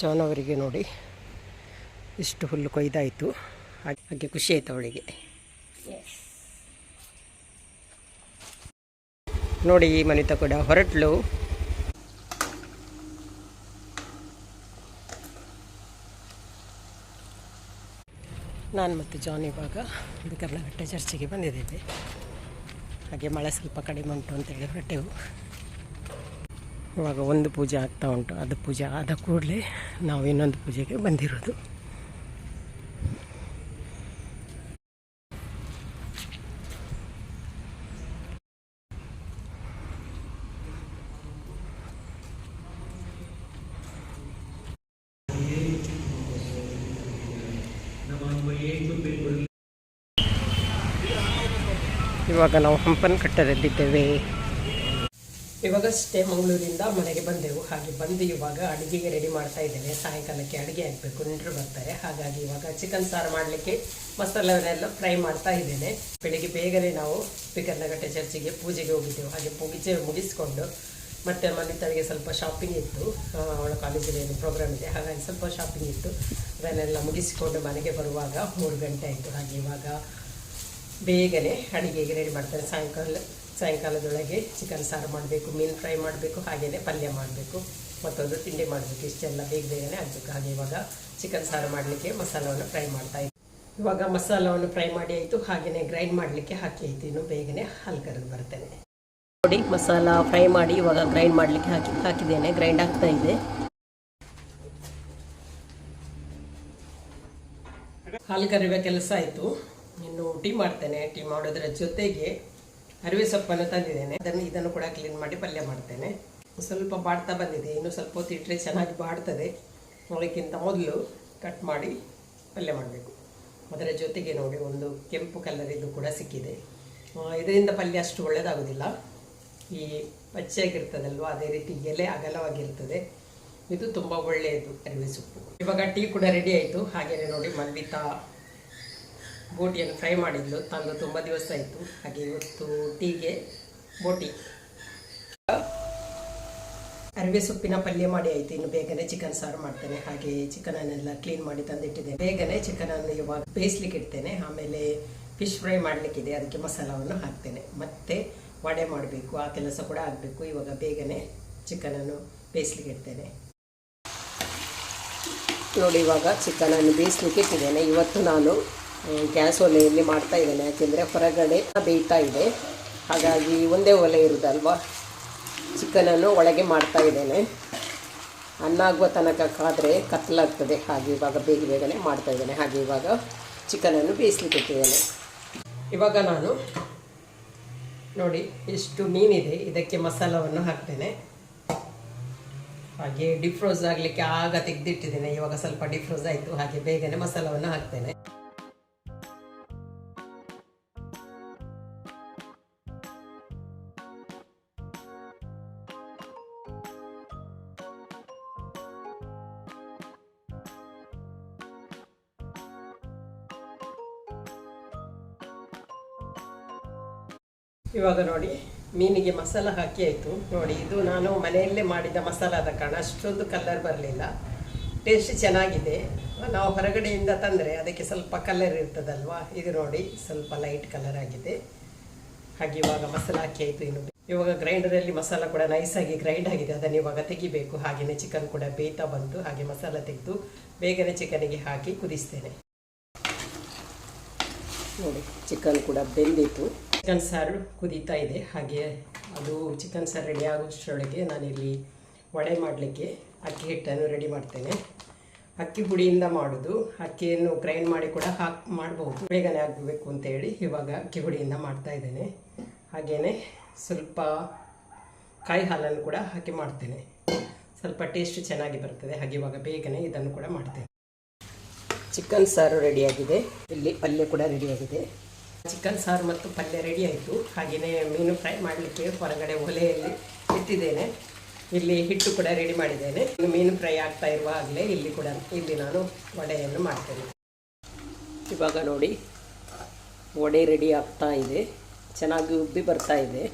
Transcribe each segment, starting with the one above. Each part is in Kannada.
ಜಾನ್ ಅವರಿಗೆ ನೋಡಿ. ಇಷ್ಟು ಹುಲ್ಲು ಕೊಯ್ದಾಯಿತು. ಹಾಗೆ ಖುಷಿ ಆಯಿತು ಅವಳಿಗೆ. ನೋಡಿ ಈ ಮನಿತ ಕೂಡ ಹೊರಟ್ಲು. ನಾನು ಮತ್ತು ಜಾನ್ ಇವಾಗ ಬಿಕರ್ಲಘಟ್ಟ ಚರ್ಚಿಗೆ ಬಂದಿದ್ದೇವೆ. ಹಾಗೆ ಮಳೆ ಸ್ವಲ್ಪ ಕಡಿಮೆ ಉಂಟು ಅಂತೇಳಿ ಹೊರಟೆವು. ಇವಾಗ ಒಂದು ಪೂಜೆ ಆಗ್ತಾ ಉಂಟು. ಅದು ಪೂಜೆ ಆದ ಕೂಡಲೇ ನಾವು ಇನ್ನೊಂದು ಪೂಜೆಗೆ ಬಂದಿರೋದು. ಇವಾಗ ನಾವು ಹಂಪನಕಟ್ಟದಲ್ಲಿದ್ದೇವೆ ಇವಾಗಷ್ಟೇ ಮಂಗಳೂರಿಂದ ಮನೆಗೆ ಬಂದೆವು. ಹಾಗೆ ಬಂದು ಇವಾಗ ಅಡುಗೆಗೆ ರೆಡಿ ಮಾಡ್ತಾ ಇದ್ದೇನೆ. ಸಾಯಂಕಾಲಕ್ಕೆ ಅಡುಗೆ ಆಗಬೇಕು. ನೆಂಟರು ಬರ್ತಾರೆ. ಹಾಗಾಗಿ ಇವಾಗ ಚಿಕನ್ ಸಾರು ಮಾಡಲಿಕ್ಕೆ ಮಸಾಲವನ್ನೆಲ್ಲ ಫ್ರೈ ಮಾಡ್ತಾ ಇದ್ದೇನೆ. ಬೆಳಿಗ್ಗೆ ಬೇಗನೆ ನಾವು ಬಿಕರ್ನಗಟ್ಟೆ ಚರ್ಚಿಗೆ ಪೂಜೆಗೆ ಹೋಗಿದ್ದೆವು. ಹಾಗೆ ಪೂಜೆ ಮುಗಿಸ್ಕೊಂಡು ಮತ್ತೆ ಮನಿತಳಿಗೆ ಸ್ವಲ್ಪ ಶಾಪಿಂಗ್ ಇತ್ತು. ಅವಳ ಕಾಲೇಜಲ್ಲಿ ಏನು ಪ್ರೋಗ್ರಾಮ್ ಇದೆ. ಹಾಗಾಗಿ ಸ್ವಲ್ಪ ಶಾಪಿಂಗ್ ಇತ್ತು. ಅದನ್ನೆಲ್ಲ ಮುಗಿಸಿಕೊಂಡು ಮನೆಗೆ ಬರುವಾಗ ಮೂರು ಗಂಟೆ ಆಯಿತು. ಹಾಗೆ ಇವಾಗ ಬೇಗನೆ ಅಡುಗೆಗೆ ರೆಡಿ ಮಾಡ್ತಾರೆ. ಸಾಯಂಕಾಲ ಸಾಯಂಕಾಲದೊಳಗೆ ಚಿಕನ್ ಸಾರು ಮಾಡಬೇಕು ಮೀನು ಫ್ರೈ ಮಾಡಬೇಕು ಹಾಗೆಯೇ ಪಲ್ಯ ಮಾಡಬೇಕು. ಮತ್ತೊಂದು ತಿಂಡಿ ಮಾಡಬೇಕು. ಇಷ್ಟೆಲ್ಲ ಬೇಗ ಬೇಗನೆ ಆಗಬೇಕು. ಹಾಗೆ ಇವಾಗ ಚಿಕನ್ ಸಾರು ಮಾಡಲಿಕ್ಕೆ ಮಸಾಲವನ್ನು ಫ್ರೈ ಮಾಡ್ತಾ ಇದ್ದೆ. ಇವಾಗ ಮಸಾಲವನ್ನು ಫ್ರೈ ಮಾಡಿ ಆಯಿತು. ಹಾಗೆಯೇ ಗ್ರೈಂಡ್ ಮಾಡಲಿಕ್ಕೆ ಹಾಕಿ ಆಯಿತು. ಇನ್ನು ಬೇಗನೆ ಹಾಲು ಕರೆದು ಬರ್ತೇನೆ. ನೋಡಿ, ಮಸಾಲ ಫ್ರೈ ಮಾಡಿ ಇವಾಗ ಗ್ರೈಂಡ್ ಮಾಡಲಿಕ್ಕೆ ಹಾಕಿ ಹಾಕಿದ್ದೇನೆ. ಗ್ರೈಂಡ್ ಆಗ್ತಾ ಇದೆ. ಹಾಲು ಕರಿಯುವ ಕೆಲಸ ಆಯಿತು. ಇನ್ನು ಟೀ ಮಾಡ್ತೇನೆ. ಟೀ ಮಾಡೋದ್ರ ಜೊತೆಗೆ ಅರಿವೆ ಸೊಪ್ಪನ್ನು ತಂದಿದ್ದೇನೆ. ಅದನ್ನು ಇದನ್ನು ಕೂಡ ಕ್ಲೀನ್ ಮಾಡಿ ಪಲ್ಯ ಮಾಡ್ತೇನೆ. ಸ್ವಲ್ಪ ಬಾಡ್ತಾ ಬಂದಿದೆ. ಇನ್ನು ಸ್ವಲ್ಪ ಹೊತ್ತು ಇಟ್ಟರೆ ಚೆನ್ನಾಗಿ ಬಾಡ್ತದೆ. ಅದಕ್ಕಿಂತ ಮೊದಲು ಕಟ್ ಮಾಡಿ ಪಲ್ಯ ಮಾಡಬೇಕು. ಅದರ ಜೊತೆಗೆ ನೋಡಿ, ಒಂದು ಕೆಂಪು ಕಲರ್ ಇದು ಕೂಡ ಸಿಕ್ಕಿದೆ. ಇದರಿಂದ ಪಲ್ಯ ಅಷ್ಟು ಒಳ್ಳೆಯದಾಗೋದಿಲ್ಲ ಈ ಪಚ್ಚೆಯಾಗಿರ್ತದಲ್ವ ಅದೇ ರೀತಿ ಎಲೆ ಅಗಲವಾಗಿರ್ತದೆ. ಇದು ತುಂಬ ಒಳ್ಳೆಯದು ಅರಿವೆ ಸೊಪ್ಪು. ಇವಾಗ ಟೀ ಕೂಡ ರೆಡಿ ಆಯಿತು. ಹಾಗೆಯೇ ನೋಡಿ ಮನ್ವಿತಾ ಬೋಟಿಯನ್ನು ಫ್ರೈ ಮಾಡಿದ್ಲು. ತಂದು ತುಂಬ ದಿವಸ ಆಯಿತು. ಹಾಗೆ ಇವತ್ತು ಟೀಗೆ ಬೋಟಿ. ಅರಿವೆ ಸೊಪ್ಪಿನ ಪಲ್ಯ ಮಾಡಿ ಆಯಿತು. ಇನ್ನು ಬೇಗನೆ ಚಿಕನ್ ಸಾರು ಮಾಡ್ತೇನೆ. ಹಾಗೆ ಚಿಕನನ್ನೆಲ್ಲ ಕ್ಲೀನ್ ಮಾಡಿ ತಂದಿಟ್ಟಿದ್ದೇನೆ. ಬೇಗನೆ ಚಿಕನನ್ನು ಇವಾಗ ಬೇಯಿಸ್ಲಿಕ್ಕೆ ಇಡ್ತೇನೆ. ಆಮೇಲೆ ಫಿಶ್ ಫ್ರೈ ಮಾಡಲಿಕ್ಕಿದೆ. ಅದಕ್ಕೆ ಮಸಾಲವನ್ನು ಹಾಕ್ತೇನೆ. ಮತ್ತೆ ವಡೆ ಮಾಡಬೇಕು. ಆ ಕೆಲಸ ಕೂಡ ಆಗಬೇಕು. ಇವಾಗ ಬೇಗನೆ ಚಿಕನನ್ನು ಬೇಯಿಸ್ಲಿಕ್ಕೆ ಇಡ್ತೇನೆ. ನೋಡಿ, ಇವಾಗ ಚಿಕನನ್ನು ಬೇಯಿಸ್ಲಿಕ್ಕೆ ಇಟ್ಟಿದ್ದೇನೆ. ಇವತ್ತು ನಾನು ಗ್ಯಾಸ್ ಒಲೆಯಲ್ಲಿ ಮಾಡ್ತಾ ಇದ್ದೇನೆ. ಯಾಕೆಂದರೆ ಹೊರಗಡೆ ಬೇಯ್ತಾ ಇದೆ. ಹಾಗಾಗಿ ಒಂದೇ ಒಲೆ ಇರೋದಲ್ವ ಚಿಕನನ್ನು ಒಳಗೆ ಮಾಡ್ತಾ ಇದ್ದೇನೆ. ಅನ್ನ ಆಗುವ ತನಕ ಕಾದರೆ ಕತ್ತಲಾಗ್ತದೆ. ಹಾಗೆ ಇವಾಗ ಬೇಗ ಬೇಗನೆ ಮಾಡ್ತಾ ಇದ್ದೇನೆ. ಹಾಗೆ ಇವಾಗ ಚಿಕನನ್ನು ಬೇಯಿಸ್ಲಿಕ್ಕೆ ಇಟ್ಟಿದ್ದೇನೆ. ಇವಾಗ ನಾನು ನೋಡಿ ಇಷ್ಟು ಮೀನಿದೆ ಇದಕ್ಕೆ ಮಸಾಲವನ್ನು ಹಾಕ್ತೇನೆ. ಹಾಗೆ ಡಿಫ್ರೋಸ್ ಆಗಲಿಕ್ಕೆ ಆಗ ತೆಗೆದಿಟ್ಟಿದ್ದೇನೆ. ಇವಾಗ ಸ್ವಲ್ಪ ಡಿಫ್ರೋಸ್ ಆಯಿತು. ಹಾಗೆ ಬೇಗನೆ ಮಸಾಲವನ್ನು ಹಾಕ್ತೇನೆ. ಇವಾಗ ನೋಡಿ, ಮೀನಿಗೆ ಮಸಾಲ ಹಾಕಿ ಆಯಿತು. ನೋಡಿ, ಇದು ನಾನು ಮನೆಯಲ್ಲೇ ಮಾಡಿದ ಮಸಾಲ ಆದ ಕಾರಣ ಅಷ್ಟೊಂದು ಕಲರ್ ಬರಲಿಲ್ಲ. ಟೇಸ್ಟ್ ಚೆನ್ನಾಗಿದೆ. ನಾವು ಹೊರಗಡೆಯಿಂದ ತಂದರೆ ಅದಕ್ಕೆ ಸ್ವಲ್ಪ ಕಲರ್ ಇರ್ತದಲ್ವಾ? ಇದು ನೋಡಿ, ಸ್ವಲ್ಪ ಲೈಟ್ ಕಲರ್ ಆಗಿದೆ. ಹಾಗೆ ಇವಾಗ ಮಸಾಲ ಹಾಕಿ ಆಯಿತು ಇನ್ನು. ಇವಾಗ ಗ್ರೈಂಡರಲ್ಲಿ ಮಸಾಲ ಕೂಡ ನೈಸಾಗಿ ಗ್ರೈಂಡ್ ಆಗಿದೆ. ಅದನ್ನು ಇವಾಗ ತೆಗಿಬೇಕು. ಹಾಗೆಯೇ ಚಿಕನ್ ಕೂಡ ಬೇಯ್ತಾ ಬಂತು. ಹಾಗೆ ಮಸಾಲ ತೆಗೆದು ಬೇಗನೆ ಚಿಕನಿಗೆ ಹಾಕಿ ಕುದಿಸ್ತೇನೆ. ನೋಡಿ ಚಿಕನ್ ಕೂಡ ಬೆಂದಿತ್ತು. ಚಿಕನ್ ಸಾರು ಕುದೀತಾ ಇದೆ. ಹಾಗೆ ಅದು ಚಿಕನ್ ಸಾರು ರೆಡಿ ಆಗೋಷ್ಟರೊಳಗೆ ನಾನಿಲ್ಲಿ ವಡೆ ಮಾಡಲಿಕ್ಕೆ ಅಕ್ಕಿ ಹಿಟ್ಟನ್ನು ರೆಡಿ ಮಾಡ್ತೇನೆ. ಅಕ್ಕಿ ಹುಡಿಯಿಂದ ಮಾಡೋದು. ಅಕ್ಕಿಯನ್ನು ಗ್ರೈಂಡ್ ಮಾಡಿ ಕೂಡ ಹಾಕಿ ಮಾಡಬಹುದು. ಬೇಗನೆ ಆಗಬೇಕು ಅಂತೇಳಿ ಇವಾಗ ಅಕ್ಕಿ ಹುಡಿಯಿಂದ ಮಾಡ್ತಾ ಇದ್ದೇನೆ. ಹಾಗೆಯೇ ಸ್ವಲ್ಪ ಕಾಯಿ ಹಾಲನ್ನು ಕೂಡ ಹಾಕಿ ಮಾಡ್ತೇನೆ. ಸ್ವಲ್ಪ ಟೇಸ್ಟ್ ಚೆನ್ನಾಗಿ ಬರ್ತದೆ. ಹಾಗೆ ಇವಾಗ ಬೇಗನೆ ಇದನ್ನು ಕೂಡ ಮಾಡ್ತೇನೆ. ಚಿಕನ್ ಸಾರು ರೆಡಿಯಾಗಿದೆ ಇಲ್ಲಿ ಪಲ್ಯ ಕೂಡ ರೆಡಿಯಾಗಿದೆ ಚಿಕನ್ ಸಾರು ಮತ್ತು ಪಲ್ಯ ರೆಡಿ ಆಯಿತು. ಹಾಗೆಯೇ ಮೀನು ಫ್ರೈ ಮಾಡಲಿಕ್ಕೆ ಹೊರಗಡೆ ಒಲೆಯಲ್ಲಿ ಇಟ್ಟಿದ್ದೇನೆ. ಇಲ್ಲಿ ಹಿಟ್ಟು ಕೂಡ ರೆಡಿ ಮಾಡಿದ್ದೇನೆ. ಮೀನು ಫ್ರೈ ಆಗ್ತಾ ಇರುವಾಗಲೇ ಇಲ್ಲಿ ಕೂಡ, ಇಲ್ಲಿ ನಾನು ವಡೆಯನ್ನು ಮಾಡ್ತೇನೆ. ಇವಾಗ ನೋಡಿ, ವಡೆ ರೆಡಿ ಆಗ್ತಾ ಇದೆ. ಚೆನ್ನಾಗಿ ಉಬ್ಬಿ ಬರ್ತಾ ಇದೆ.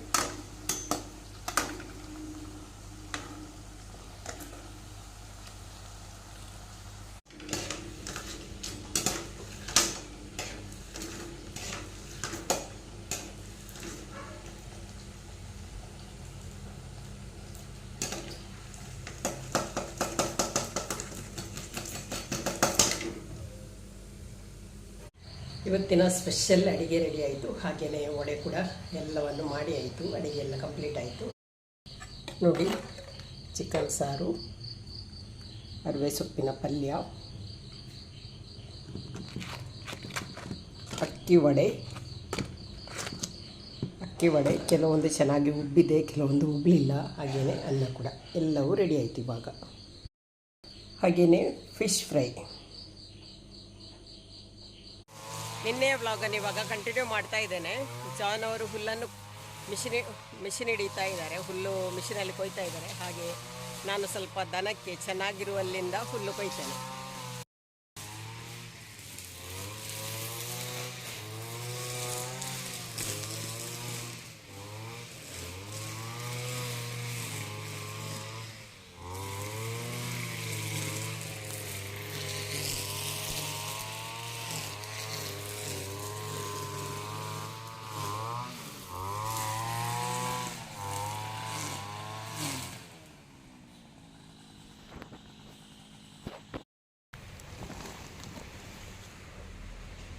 ಇವತ್ತಿನ ಸ್ಪೆಷಲ್ ಅಡುಗೆ ರೆಡಿ ಆಯಿತು. ಹಾಗೆಯೇ ವಡೆ ಕೂಡ ಎಲ್ಲವನ್ನು ಮಾಡಿ ಆಯಿತು. ಅಡುಗೆ ಎಲ್ಲ ಕಂಪ್ಲೀಟ್ ಆಯಿತು. ನೋಡಿ ಚಿಕನ್ ಸಾರು, ಅರಿವೆ ಸೊಪ್ಪಿನ ಪಲ್ಯ, ಅಕ್ಕಿ ವಡೆ. ಅಕ್ಕಿ ವಡೆ ಕೆಲವೊಂದು ಚೆನ್ನಾಗಿ ಉಬ್ಬಿದೆ, ಕೆಲವೊಂದು ಉಬ್ಬಲಿಲ್ಲ ಹಾಗೆಯೇ ಅನ್ನ ಕೂಡ ಎಲ್ಲವೂ ರೆಡಿ ಆಯಿತು ಇವಾಗ. ಹಾಗೆಯೇ ಫಿಶ್ ಫ್ರೈ ನಿನ್ನೆಯ ವ್ಲಾಗನ್ನು ಇವಾಗ ಕಂಟಿನ್ಯೂ ಮಾಡ್ತಾ ಇದ್ದೇನೆ. ಜಾನ್ ಅವರು ಹುಲ್ಲನ್ನು ಮಿಷಿನ್ ಮಿಷಿನ್ ಹಿಡಿತಾ ಇದ್ದಾರೆ. ಹುಲ್ಲು ಮಿಷಿನಲ್ಲಿ ಕೊಯ್ತಾ ಇದ್ದಾರೆ. ಹಾಗೆ ನಾನು ಸ್ವಲ್ಪ ದನಕ್ಕೆ ಚೆನ್ನಾಗಿರುವಲ್ಲಿಂದ ಹುಲ್ಲು ಕೊಯ್ತೇನೆ.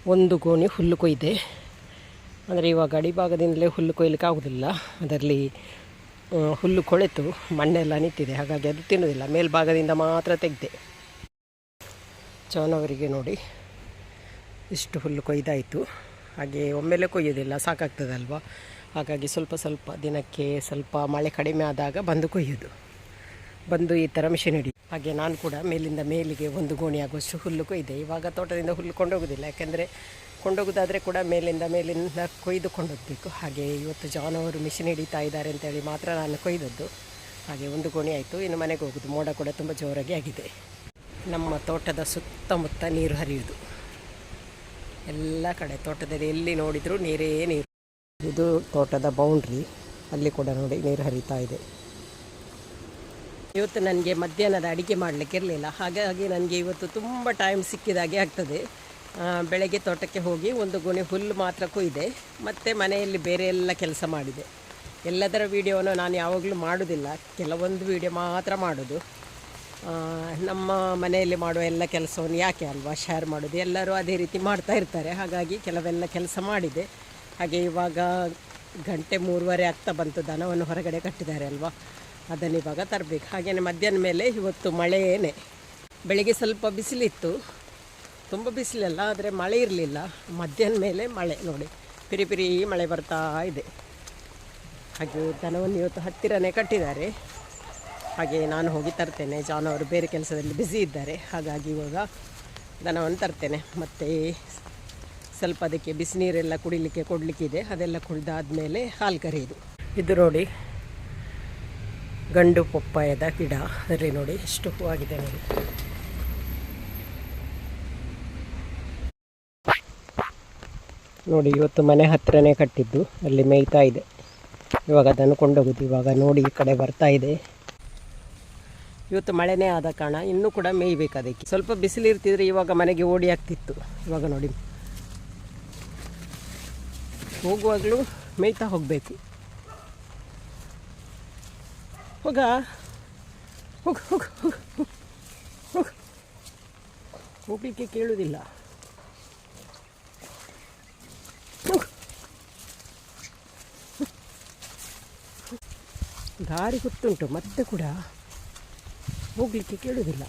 ಒಂದು ಗೋಣಿ ಹುಲ್ಲು ಕೊಯ್ದೆ. ಅಂದರೆ ಇವಾಗ ಅಡಿಭಾಗದಿಂದಲೇ ಹುಲ್ಲು ಕೊಯ್ಲಿಕ್ಕೆ ಆಗೋದಿಲ್ಲ. ಅದರಲ್ಲಿ ಹುಲ್ಲು ಕೊಳೆತು, ಮಣ್ಣೆಲ್ಲ ನಿಂತಿದೆ. ಹಾಗಾಗಿ ಅದು ತಿನ್ನೋದಿಲ್ಲ ಮೇಲ್ಭಾಗದಿಂದ ಮಾತ್ರ ತೆಗೆದೆ. ಚವನವರಿಗೆ ನೋಡಿ. ಇಷ್ಟು ಹುಲ್ಲು ಕೊಯ್ದಾಯಿತು. ಹಾಗೆ ಒಮ್ಮೆಲೆ ಕೊಯ್ಯೋದಿಲ್ಲ ಸಾಕಾಗ್ತದಲ್ವಾ? ಹಾಗಾಗಿ ಸ್ವಲ್ಪ ಸ್ವಲ್ಪ ದಿನಕ್ಕೆ ಸ್ವಲ್ಪ ಮಳೆ ಕಡಿಮೆ ಆದಾಗ ಬಂದು ಕೊಯ್ಯೋದು ಬಂದು ಈ ಥರ ಮಿಷಿನ್ ಹಿಡಿ ಹಾಗೆ ನಾನು ಕೂಡ ಮೇಲಿಂದ ಮೇಲಿಗೆ ಒಂದು ಗೋಣಿ ಆಗುವಷ್ಟು ಹುಲ್ಲು ಕೊಯ್ದೆ ಇವಾಗ ತೋಟದಿಂದ ಹುಲ್ಲು ಕೊಂಡೋಗೋದಿಲ್ಲ ಯಾಕೆಂದರೆ ಕೊಂಡೋಗೋದಾದರೆ ಕೂಡ ಮೇಲಿಂದ ಮೇಲಿಂದ ಕೊಯ್ದು ಕೊಂಡೋಗಬೇಕು. ಹಾಗೆ ಇವತ್ತು ಜಾನ್ ಅವರು ಮಿಷಿನ್ ಹಿಡಿತಾ ಇದ್ದಾರೆ ಅಂತೇಳಿ ಮಾತ್ರ ನಾನು ಕೊಯ್ದದ್ದು. ಹಾಗೆ ಒಂದು ಗೋಣಿ ಆಯಿತು. ಇನ್ನು ಮನೆಗೆ ಹೋಗೋದು. ಮೋಡ ಕೂಡ ತುಂಬ ಜೋರಾಗಿ ಆಗಿದೆ. ನಮ್ಮ ತೋಟದ ಸುತ್ತಮುತ್ತ ನೀರು ಹರಿಯುವುದು ಎಲ್ಲ ಕಡೆ ತೋಟದಲ್ಲಿ ಎಲ್ಲಿ ನೋಡಿದರೂ ನೀರೇ ನೀರು. ಇದು ತೋಟದ ಬೌಂಡ್ರಿ ಅಲ್ಲಿ ಕೂಡ ನೋಡಿ ನೀರು ಹರಿತಾ ಇದೆ. ಇವತ್ತು ನನಗೆ ಮಧ್ಯಾಹ್ನದ ಅಡಿಗೆ ಮಾಡಲಿಕ್ಕೆ ಇರಲಿಲ್ಲ. ಹಾಗಾಗಿ ನನಗೆ ಇವತ್ತು ತುಂಬ ಟೈಮ್ ಸಿಕ್ಕಿದಾಗೆ ಆಗ್ತದೆ. ಬೆಳಗ್ಗೆ ತೋಟಕ್ಕೆ ಹೋಗಿ ಒಂದು ಗುಣಿ ಹುಲ್ಲು ಮಾತ್ರ ಕೊಯ್ದೆ ಮತ್ತು ಮನೆಯಲ್ಲಿ ಬೇರೆ ಎಲ್ಲ ಕೆಲಸ ಮಾಡಿದೆ. ಎಲ್ಲದರ ವೀಡಿಯೋನು ನಾನು ಯಾವಾಗಲೂ ಮಾಡೋದಿಲ್ಲ. ಕೆಲವೊಂದು ವೀಡಿಯೋ ಮಾತ್ರ ಮಾಡೋದು. ನಮ್ಮ ಮನೆಯಲ್ಲಿ ಮಾಡುವ ಎಲ್ಲ ಕೆಲಸವನ್ನು ಯಾಕೆ ಅಲ್ವಾ? ಶೇರ್ ಮಾಡೋದು. ಎಲ್ಲರೂ ಅದೇ ರೀತಿ ಮಾಡ್ತಾ ಇರ್ತಾರೆ. ಹಾಗಾಗಿ ಕೆಲವೆಲ್ಲ ಕೆಲಸ ಮಾಡಿದೆ. ಹಾಗೆ ಇವಾಗ ಗಂಟೆ ಮೂರುವರೆ ಆಗ್ತಾ ಬಂತು. ದನವನ್ನು ಹೊರಗಡೆ ಕಟ್ಟಿದ್ದಾರೆ ಅಲ್ವಾ? ಅದನ್ನು ಇವಾಗ ತರಬೇಕು. ಹಾಗೆಯೇ ಮಧ್ಯಾಹ್ನ ಮೇಲೆ ಇವತ್ತು ಮಳೆಯೇ ಬೆಳಗ್ಗೆ ಸ್ವಲ್ಪ ಬಿಸಿಲಿತ್ತು. ತುಂಬ ಬಿಸಿಲಲ್ಲ, ಆದರೆ ಮಳೆ ಇರಲಿಲ್ಲ. ಮಧ್ಯಾಹ್ನ ಮೇಲೆ ಮಳೆ ನೋಡಿ. ಪಿರಿ ಪಿರಿ ಮಳೆ ಬರ್ತಾ ಇದೆ. ಹಾಗೆ ದನವನ್ನು ಇವತ್ತು ಹತ್ತಿರನೇ ಕಟ್ಟಿದ್ದಾರೆ. ಹಾಗೆ ನಾನು ಹೋಗಿ ತರ್ತೇನೆ. ಜಾನವರು ಬೇರೆ ಕೆಲಸದಲ್ಲಿ ಬಿಸಿ ಇದ್ದಾರೆ. ಹಾಗಾಗಿ ಇವಾಗ ದನವನ್ನು ತರ್ತೇನೆ. ಮತ್ತು ಸ್ವಲ್ಪ ಅದಕ್ಕೆ ಬಿಸಿನೀರೆಲ್ಲ ಕುಡಿಲಿಕ್ಕೆ, ಕೊಡಲಿಕ್ಕಿದೆ. ಅದೆಲ್ಲ ಕುಡಿದಾದ್ಮೇಲೆ ಹಾಲು ಕರೆಯೋದು. ಇದು ನೋಡಿ ಗಂಡು ಪಪ್ಪಾಯದ ಗಿಡ. ಅದರಲ್ಲಿ ನೋಡಿ ಎಷ್ಟು ಹೂವಾಗಿದೆ ನೋಡಿ. ನೋಡಿ, ಇವತ್ತು ಮನೆ ಹತ್ತಿರನೇ ಕಟ್ಟಿದ್ದು. ಅಲ್ಲಿ ಮೇಯ್ತಾ ಇದೆ. ಇವಾಗ ಅದನ್ನು ಕೊಂಡೋಗುದು. ಇವಾಗ ನೋಡಿ ಈ ಕಡೆ ಬರ್ತಾ ಇದೆ. ಇವತ್ತು ಮಳೆನೇ ಆದ ಕಾರಣ ಇನ್ನೂ ಕೂಡ ಮೇಯ್ಬೇಕು ಅದಕ್ಕೆ. ಸ್ವಲ್ಪ ಬಿಸಿಲು ಇರ್ತಿದ್ರೆ ಇವಾಗ ಮನೆಗೆ ಓಡಿ ಆಗ್ತಿತ್ತು. ಇವಾಗ ನೋಡಿ. ಹೋಗುವಾಗಲೂ ಮೇಯ್ತಾ ಹೋಗಬೇಕು. ಹೋಗ? ಹೋಗು ಹೋಗು ಹೋಗು ಹೋಗು ಹೋಗ್ಲಿಕ್ಕೆ ಕೇಳುವುದಿಲ್ಲ ದಾರಿ ಗೊತ್ತುಂಟು ಮತ್ತೆ ಕೂಡ ಹೋಗ್ಲಿಕ್ಕೆ ಕೇಳುವುದಿಲ್ಲ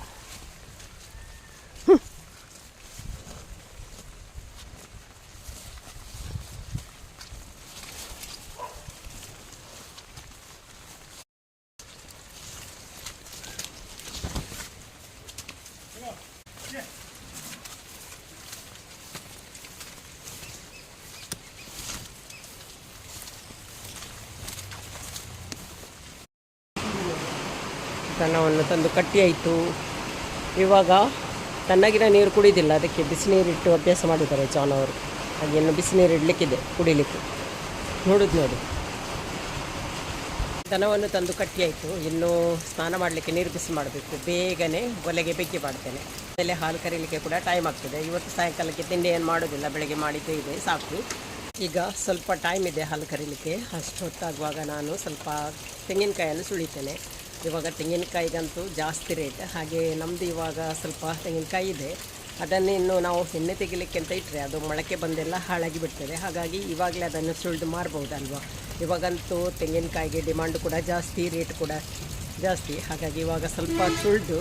ದನವನ್ನು ತಂದು ಕಟ್ಟಿ ಆಯಿತು ಇವಾಗ ತಣ್ಣಗಿನ ನೀರು ಕುಡಿಯೋದಿಲ್ಲ ಅದಕ್ಕೆ ಬಿಸಿನೀರಿಟ್ಟು ಅಭ್ಯಾಸ ಮಾಡಿದ್ದಾರೆ ಜಾನ್ ಅವರು. ಹಾಗೆ ಇನ್ನು ಬಿಸಿನೀರು ಇಡಲಿಕ್ಕಿದೆ ಕುಡಿಲಿಕ್ಕೆ. ನೋಡುದು ನೋಡಿ. ದನವನ್ನು ತಂದು ಕಟ್ಟಿ ಆಯಿತು ಇನ್ನು ಸ್ನಾನ ಮಾಡಲಿಕ್ಕೆ ನೀರು ಬಿಸಿ ಮಾಡಬೇಕು. ಬೇಗನೆ ಒಲೆಗೆ ಬೆಂಕಿ ಮಾಡ್ತೇನೆ. ಆಮೇಲೆ ಹಾಲು ಕರೀಲಿಕ್ಕೆ ಕೂಡ ಟೈಮ್ ಆಗ್ತದೆ. ಇವತ್ತು ಸಾಯಂಕಾಲಕ್ಕೆ ತಿಂಡಿ ಏನು ಮಾಡೋದಿಲ್ಲ. ಬೆಳಗ್ಗೆ ಮಾಡಿದ್ದೇ ಇದೆ. ಸಾಕು. ಈಗ ಸ್ವಲ್ಪ ಟೈಮ್ ಇದೆ ಹಾಲು ಕರೀಲಿಕ್ಕೆ. ಅಷ್ಟು ಹೊತ್ತಾಗುವಾಗ ನಾನು ಸ್ವಲ್ಪ ತೆಂಗಿನಕಾಯನ್ನು ಸುಳಿತೇನೆ. ಇವಾಗ ತೆಂಗಿನಕಾಯಿಗಂತೂ ಜಾಸ್ತಿ ರೇಟ್ ಹಾಗೆ ನಮ್ಮದು ಇವಾಗ ಸ್ವಲ್ಪ ತೆಂಗಿನಕಾಯಿ ಇದೆ. ಅದನ್ನು ಇನ್ನು ನಾವು ಎಣ್ಣೆ ತೆಗಿಲಿಕ್ಕೆ ಅಂತ ಇಟ್ಟರೆ ಅದು ಮೊಳಕೆ ಬಂದೆಲ್ಲ ಹಾಳಾಗಿ ಬಿಡ್ತದೆ. ಹಾಗಾಗಿ ಇವಾಗಲೇ ಅದನ್ನು ಸುಳಿದು ಮಾರ್ಬೋದಲ್ವಾ ಇವಾಗಂತೂ ತೆಂಗಿನಕಾಯಿಗೆ ಡಿಮಾಂಡ್ ಕೂಡ ಜಾಸ್ತಿ ರೇಟ್ ಕೂಡ ಜಾಸ್ತಿ. ಹಾಗಾಗಿ ಇವಾಗ ಸ್ವಲ್ಪ ಸುಳಿದು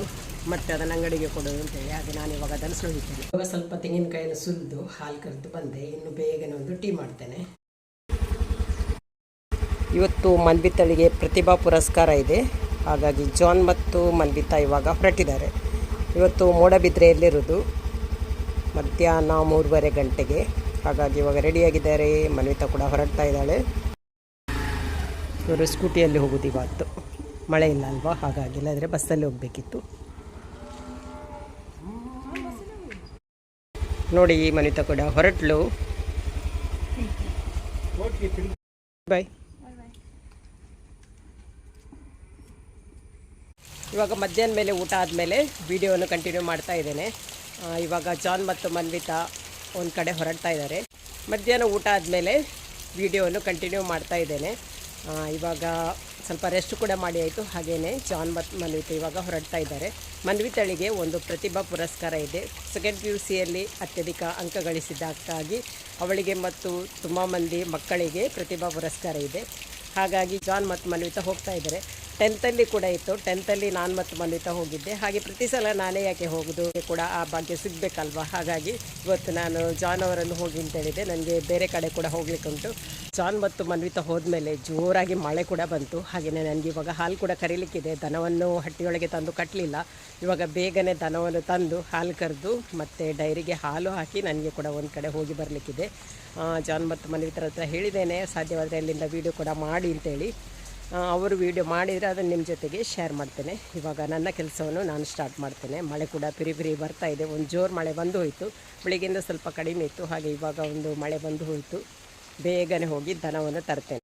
ಮತ್ತೆ ಅದನ್ನು ಅಂಗಡಿಗೆ ಕೊಡೋದು ಅಂತೇಳಿ ಹಾಗೆ ನಾನು ಇವಾಗ ಅದನ್ನು ಸುಳಿತೇನೆ ಇವಾಗ ಸ್ವಲ್ಪ ತೆಂಗಿನಕಾಯಿನ ಸುಲಿದು ಹಾಲು ಕರೆದು ಬಂದೆ. ಇನ್ನು ಬೇಗನೆ ಒಂದು ಟೀ ಮಾಡ್ತೇನೆ. ಇವತ್ತು ಮನ್ಬಿತ್ತಳಿಗೆ ಪ್ರತಿಭಾ ಪುರಸ್ಕಾರ ಇದೆ. ಹಾಗಾಗಿ ಜಾನ್ ಮತ್ತು ಮನ್ವಿತಾ ಇವಾಗ ಹೊರಟಿದ್ದಾರೆ. ಇವತ್ತು ಮೂಡಬಿದ್ರೆಯಲ್ಲಿರೋದು ಮಧ್ಯಾಹ್ನ ಮೂರುವರೆ ಗಂಟೆಗೆ. ಹಾಗಾಗಿ ಇವಾಗ ರೆಡಿಯಾಗಿದ್ದಾರೆ. ಮನ್ವಿತಾ ಕೂಡ ಹೊರಡ್ತಾ ಇದ್ದಾಳೆ. ಇವರು ಸ್ಕೂಟಿಯಲ್ಲಿ ಹೋಗೋದು ಇವತ್ತು. ಮಳೆ ಇಲ್ಲ ಅಲ್ವಾ? ಹಾಗಾಗಿ ಇಲ್ಲದ್ರೆ ಬಸ್ಸಲ್ಲಿ ಹೋಗಬೇಕಿತ್ತು. ನೋಡಿ ಮನಿತಾ ಕೂಡ ಹೊರಟ್ಲು. ಬಾಯ್ ಇವಾಗ ಮಧ್ಯಾಹ್ನ ಮೇಲೆ ಊಟ ಆದಮೇಲೆ ವಿಡಿಯೋವನ್ನು ಕಂಟಿನ್ಯೂ ಮಾಡ್ತಾ ಇದ್ದೇನೆ. ಇವಾಗ ಜಾನ್ ಮತ್ತು ಮನ್ವಿತಾ ಒಂದು ಕಡೆ ಹೊರಡ್ತಾ ಇದ್ದಾರೆ. ಮಧ್ಯಾಹ್ನ ಊಟ ಆದಮೇಲೆ ವಿಡಿಯೋವನ್ನು ಕಂಟಿನ್ಯೂ ಮಾಡ್ತಾ ಇದ್ದೇನೆ. ಇವಾಗ ಸ್ವಲ್ಪ ರೆಸ್ಟ್ ಕೂಡ ಮಾಡಿ ಆಯಿತು. ಹಾಗೆಯೇ ಜಾನ್ ಮತ್ತು ಮನ್ವಿತಾ ಇವಾಗ ಹೊರಡ್ತಾ ಇದ್ದಾರೆ. ಮನ್ವಿತಳಿಗೆ ಒಂದು ಪ್ರತಿಭಾ ಪುರಸ್ಕಾರ ಇದೆ. ಸೆಕೆಂಡ್ ಪಿ ಯು ಸಿಯಲ್ಲಿ ಅತ್ಯಧಿಕ ಅಂಕ ಗಳಿಸಿದ್ದಕ್ಕಾಗಿ ಅವಳಿಗೆ ಮತ್ತು ತುಂಬ ಮಂದಿ ಮಕ್ಕಳಿಗೆ ಪ್ರತಿಭಾ ಪುರಸ್ಕಾರ ಇದೆ. ಹಾಗಾಗಿ ಜಾನ್ ಮತ್ತು ಮನ್ವಿತಾ ಹೋಗ್ತಾ ಇದ್ದಾರೆ. ಟೆಂತಲ್ಲಿ ಕೂಡ ಇತ್ತು. ಟೆಂತಲ್ಲಿ ನಾನು ಮತ್ತು ಮನ್ವಿತಾ ಹೋಗಿದ್ದೆ. ಹಾಗೆ ಪ್ರತಿ ಸಲ ನಾನೇ ಯಾಕೆ ಹೋಗೋದು ಕೂಡ ಆ ಭಾಗ್ಯ ಸಿಗಬೇಕಲ್ವಾ? ಹಾಗಾಗಿ ಇವತ್ತು ನಾನು ಜಾನ್ ಅವರನ್ನು ಹೋಗಿ ಅಂತ ಹೇಳಿದೆ ನನಗೆ ಬೇರೆ ಕಡೆ ಕೂಡ ಹೋಗ್ಲಿಕ್ಕುಂಟು ಜಾನ್ ಮತ್ತು ಮನ್ವಿತಾ ಹೋದ್ಮೇಲೆ ಜೋರಾಗಿ ಮಳೆ ಕೂಡ ಬಂತು. ಹಾಗೆಯೇ ನನಗೆ ಇವಾಗ ಹಾಲು ಕೂಡ ಕರೀಲಿಕ್ಕಿದೆ. ದನವನ್ನು ಹಟ್ಟಿಯೊಳಗೆ ತಂದು ಕಟ್ಟಲಿಲ್ಲ. ಇವಾಗ ಬೇಗನೆ ದನವನ್ನು ತಂದು ಹಾಲು ಕರೆದು ಮತ್ತು ಡೈರಿಗೆ ಹಾಲು ಹಾಕಿ ನನಗೆ ಕೂಡ ಒಂದು ಕಡೆ ಹೋಗಿ ಬರಲಿಕ್ಕಿದೆ. ಜಾನ್ ಮತ್ತು ಮನ್ವಿತರ ಹತ್ರ ಹೇಳಿದ್ದೇನೆ, ಸಾಧ್ಯವಾದರೆ ಅಲ್ಲಿಂದ ವೀಡಿಯೋ ಕೂಡ ಮಾಡಿ ಅಂತೇಳಿ. ಅವರು ವೀಡಿಯೋ ಮಾಡಿದರೆ ಅದನ್ನು ನಿಮ್ಮ ಜೊತೆಗೆ ಶೇರ್ ಮಾಡ್ತೇನೆ. ಇವಾಗ ನನ್ನ ಕೆಲಸವನ್ನು ನಾನು ಸ್ಟಾರ್ಟ್ ಮಾಡ್ತೇನೆ. ಮಳೆ ಕೂಡ ಪಿರಿ ಪಿರಿ ಬರ್ತಾ ಇದೆ. ಒಂದು ಜೋರು ಮಳೆ ಬಂದು ಹೋಯಿತು. ಬೆಳಿಗ್ಗೆಯಿಂದ ಸ್ವಲ್ಪ ಕಡಿಮೆ ಇತ್ತು. ಹಾಗೆ ಇವಾಗ ಒಂದು ಮಳೆ ಬಂದು ಹೋಯಿತು. ಬೇಗನೆ ಹೋಗಿ ದನವನ್ನು ತರ್ತೇನೆ.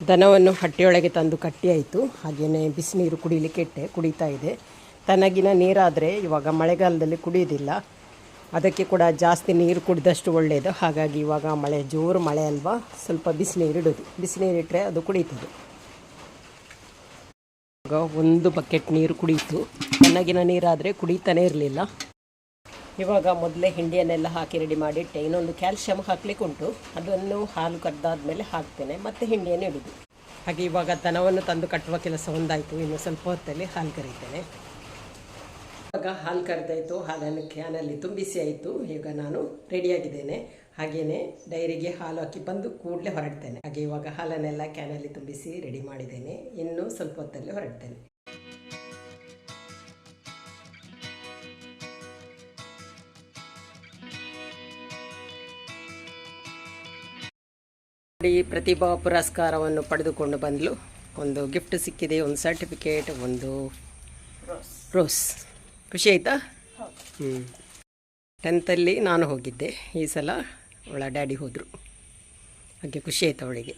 ದನವನ್ನು ಹಟ್ಟಿಯೊಳಗೆ ತಂದು ಕಟ್ಟಿಯಾಯಿತು ಹಾಗೆಯೇ ಬಿಸಿನೀರು ಕುಡಿಲಿಕ್ಕೆ ಇಟ್ಟೆ, ಕುಡಿತಾ ಇದೆ. ತನಗಿನ ನೀರಾದರೆ ಇವಾಗ ಮಳೆಗಾಲದಲ್ಲಿ ಕುಡಿಯೋದಿಲ್ಲ ಅದಕ್ಕೆ ಕೂಡ ಜಾಸ್ತಿ ನೀರು ಕುಡಿದಷ್ಟು ಒಳ್ಳೆಯದು ಹಾಗಾಗಿ ಇವಾಗ ಮಳೆ, ಜೋರು ಮಳೆ ಅಲ್ವಾ? ಸ್ವಲ್ಪ ಬಿಸಿನೀರು ಇಡೋದು. ಬಿಸಿನೀರು ಇಟ್ಟರೆ ಅದು ಕುಡಿತದೆ ಇವಾಗ ಒಂದು ಬಕೆಟ್ ನೀರು ಕುಡೀತು ಚೆನ್ನಾಗಿನ ನೀರಾದರೆ ಕುಡಿತಾನೇ ಇರಲಿಲ್ಲ. ಇವಾಗ ಮೊದಲೇ ಹಿಂಡಿಯನ್ನೆಲ್ಲ ಹಾಕಿ ರೆಡಿ ಮಾಡಿಟ್ಟೆ. ಇನ್ನೊಂದು ಕ್ಯಾಲ್ಶಿಯಂ ಹಾಕ್ಲಿಕ್ಕೆ ಉಂಟು. ಅದನ್ನು ಹಾಲು ಕದ್ದಾದಮೇಲೆ ಹಾಕ್ತೇನೆ. ಮತ್ತು ಹಿಂಡಿಯನ್ನು ಇಡೋದು. ಹಾಗೆ ಇವಾಗ ದನವನ್ನು ತಂದು ಕಟ್ಟುವ ಕೆಲಸ ಒಂದಾಯಿತು. ಇನ್ನು ಸ್ವಲ್ಪ ಹೊತ್ತಲ್ಲಿ ಹಾಲು ಕರೀತೇನೆ. ಇವಾಗ ಹಾಲು ಕರೆದಾಯಿತು ಹಾಲನ್ನು ಕ್ಯಾನಲ್ಲಿ ತುಂಬಿಸಿ ಆಯಿತು. ಈಗ ನಾನು ರೆಡಿಯಾಗಿದ್ದೇನೆ ಹಾಗೆಯೇ ಡೈರಿಗೆ ಹಾಲು ಹಾಕಿ ಬಂದು ಕೂಡಲೇ ಹೊರಡ್ತೇನೆ. ಹಾಗೆ ಇವಾಗ ಹಾಲನ್ನೆಲ್ಲ ಕ್ಯಾನಲ್ಲಿ ತುಂಬಿಸಿ ರೆಡಿ ಮಾಡಿದ್ದೇನೆ. ಇನ್ನೂ ಸ್ವಲ್ಪ ಹೊತ್ತಲ್ಲಿ ಹೊರಡ್ತೇನೆ. ನೋಡಿ ಪ್ರತಿಭಾ ಪುರಸ್ಕಾರವನ್ನು ಪಡೆದುಕೊಂಡು ಬಂದಲು. ಒಂದು ಗಿಫ್ಟ್ ಸಿಕ್ಕಿದೆ ಒಂದು ಸರ್ಟಿಫಿಕೇಟ್ ಒಂದು ರೋಸ್ ಖುಷಿ ಆಯ್ತಾ? ಹ್ಞೂ ಟೆಂತಲ್ಲಿ ನಾನು ಹೋಗಿದ್ದೆ. ಈ ಸಲ ಅವಳ ಡ್ಯಾಡಿ ಹೋದರು. ಹಾಗೆ ಖುಷಿ ಆಯ್ತು ಅವಳಿಗೆ.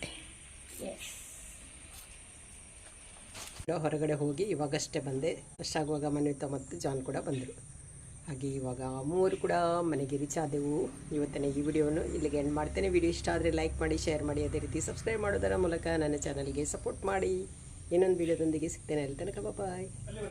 ಹೊರಗಡೆ ಹೋಗಿ ಇವಾಗಷ್ಟೇ ಬಂದೆ. ಅಷ್ಟಾಗುವಾಗ ಮನ್ವಿತ ಮತ್ತು ಜಾನ್ ಕೂಡ ಬಂದರು. ಹಾಗೆ ಇವಾಗ ಮೂವರು ಕೂಡ ಮನೆಗೆ ರೀಚ್ ಆದೆವು. ಇವತ್ತಿನ ಈ ವಿಡಿಯೋವನ್ನು ಇಲ್ಲಿಗೆ ಎಂಡ್ ಮಾಡ್ತೇನೆ. ವಿಡಿಯೋ ಇಷ್ಟ ಆದರೆ ಲೈಕ್ ಮಾಡಿ ಶೇರ್ ಮಾಡಿ. ಅದೇ ರೀತಿ ಸಬ್ಸ್ಕ್ರೈಬ್ ಮಾಡೋದರ ಮೂಲಕ ನನ್ನ ಚಾನಲ್ಗೆ ಸಪೋರ್ಟ್ ಮಾಡಿ. ಇನ್ನೊಂದು ವಿಡಿಯೋದೊಂದಿಗೆ ಸಿಗ್ತೇನೆ. ಅಲ್ಲಿ ತನಕ ಬಾಯ್